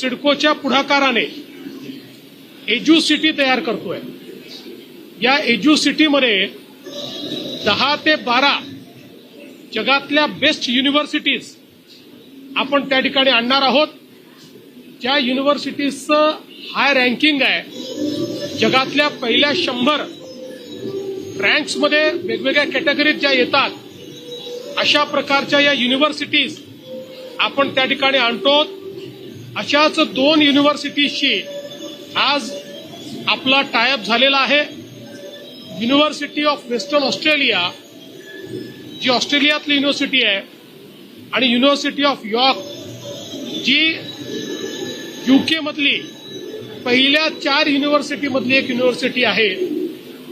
सिडकोच्या पुढाकाराने edu city तयार करतोय. या एज्यू सिटीमध्ये दहा ते बारा जगातल्या बेस्ट युनिव्हर्सिटीज आपण त्या ठिकाणी आणणार आहोत. ज्या युनिव्हर्सिटीजचं हाय रँकिंग आहे जगातल्या पहिल्या शंभर रँक्समध्ये वेगवेगळ्या कॅटेगरीत ज्या येतात अशा प्रकारच्या या युनिव्हर्सिटीज आपण त्या ठिकाणी आणतो. अशाच दोन युनिव्हर्सिटीजशी आज आपला टायअप झालेला आहे. युनिव्हर्सिटी ऑफ वेस्टर्न ऑस्ट्रेलिया जी ऑस्ट्रेलियातली युनिव्हर्सिटी आहे आणि युनिव्हर्सिटी ऑफ यॉर्क जी युकेमधली पहिल्या चार युनिव्हर्सिटीमधली एक युनिव्हर्सिटी आहे.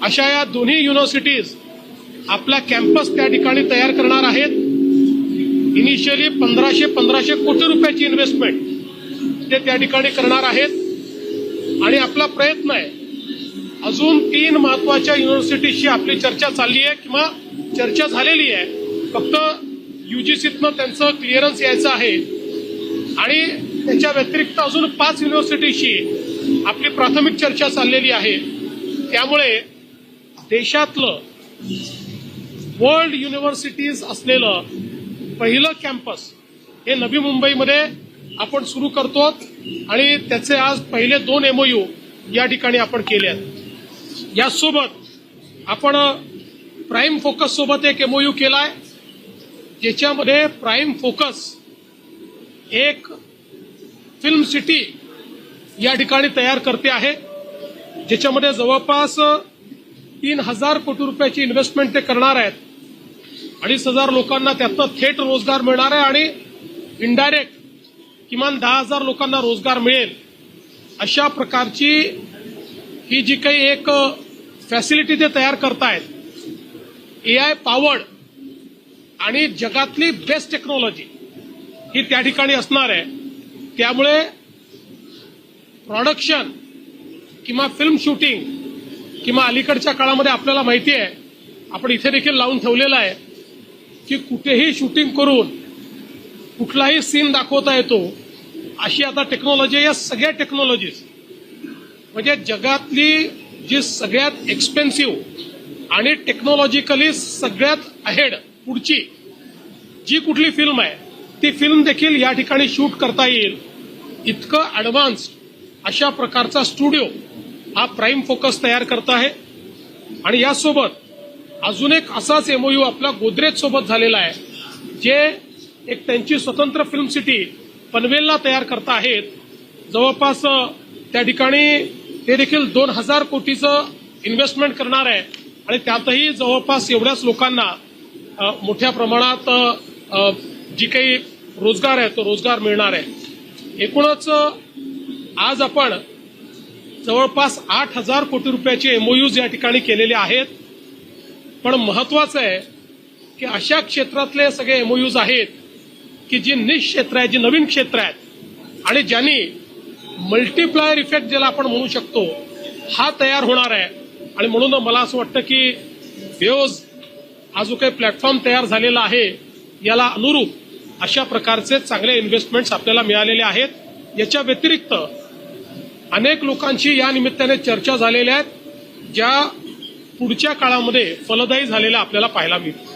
अशा या दोन्ही युनिव्हर्सिटीज आपला कॅम्पस त्या ठिकाणी तयार करणार आहेत. इनिशियली पंधराशे पंधराशे कोटी रुपयाची इन्व्हेस्टमेंट ते त्या ठिकाणी करणार आहेत. आणि आपला प्रयत्न आहे. अजून तीन महत्त्वाच्या युनिव्हर्सिटीशी आपली चर्चा चालली आहे किंवा चर्चा झालेली आहे. फक्त युजीसीतनं त्यांचं क्लिअरन्स यायचं आहे. आणि त्याच्या व्यतिरिक्त अजून पाच युनिव्हर्सिटीशी आपली प्राथमिक चर्चा चाललेली आहे. त्यामुळे देशातलं वर्ल्ड युनिव्हर्सिटीज असलेलं पहिलं कॅम्पस हे नवी मुंबईमध्ये आपण सुरू करतो आणि त्याचे आज पहिले दोन एमओयू या ठिकाणी आपण केले आहेत. यासोबत आपण प्राईम फोकस सोबत एक एमओयू आहे ज्याच्यामध्ये प्राईम फोकस एक फिल्म सिटी या ठिकाणी तयार करते आहे ज्याच्यामध्ये जवळपास तीन हजार कोटी रुपयाची इन्व्हेस्टमेंट ते करणार आहेत. अडीच हजार लोकांना त्यातनं थेट रोजगार मिळणार आहे आणि इनडायरेक्ट किमान दहा हजार लोकांना रोजगार मिळेल. अशा प्रकारची ही जी काही एक फॅसिलिटी ते तयार करतायत ए आय पावर्ड आणि जगातली बेस्ट टेक्नॉलॉजी ही त्या ठिकाणी असणार आहे. त्यामुळे प्रॉडक्शन किंवा फिल्म शूटिंग किंवा अलीकडच्या काळामध्ये आपल्याला माहिती आहे आपण इथे देखील लावून ठेवलेलं आहे की कुठेही शूटिंग करून कुठलाही सीन दाखवता येतो अशी आता टेक्नॉलॉजी या सगळ्या टेक्नॉलॉजीज म्हणजे जगातली जी सगळ्यात एक्सपेन्सिव्ह आणि टेक्नॉलॉजिकली सगळ्यात अहेड पुढची जी कुठली फिल्म आहे ती फिल्म देखील या ठिकाणी शूट करता येईल. इतकं ऍडव्हान्स अशा प्रकारचा स्टुडिओ हा प्राईम फोकस तयार करत आहे. आणि यासोबत अजून एक असाच एमओयू आपला गोदरेज सोबत झालेला आहे जे एक त्यांची स्वतंत्र फिल्म सिटी पनवेलला तयार करता आहेत. जवळपास त्या ठिकाणी ते देखील दोन हजार कोटीचं इन्व्हेस्टमेंट करणार आहे. आणि त्यातही जवळपास एवढ्याच लोकांना मोठ्या प्रमाणात जी काही रोजगार आहे तो रोजगार मिळणार आहे. एकूणच आज आपण जवळपास आठ हजार कोटी रुपयाचे एमओयूज या ठिकाणी केलेले आहेत. पण महत्वाचं आहे की अशा क्षेत्रातले सगळे एमओयूज आहेत की जी निश क्षेत्र आहे जी नवीन क्षेत्र आहेत आणि ज्यांनी मल्टीप्लायर इफेक्ट ज्याला आपण म्हणू शकतो हा तयार होणार आहे. आणि म्हणून मला असं वाटतं की वेओज हा जो काही प्लॅटफॉर्म तयार झालेला आहे याला अनुरूप अशा प्रकारचे चांगले इन्व्हेस्टमेंट्स आपल्याला मिळालेले आहेत. याच्या व्यतिरिक्त अनेक लोकांशी या निमित्ताने चर्चा झालेल्या आहेत ज्या पुढच्या काळामध्ये फलदायी झालेल्या आपल्याला पाहायला मिळतील.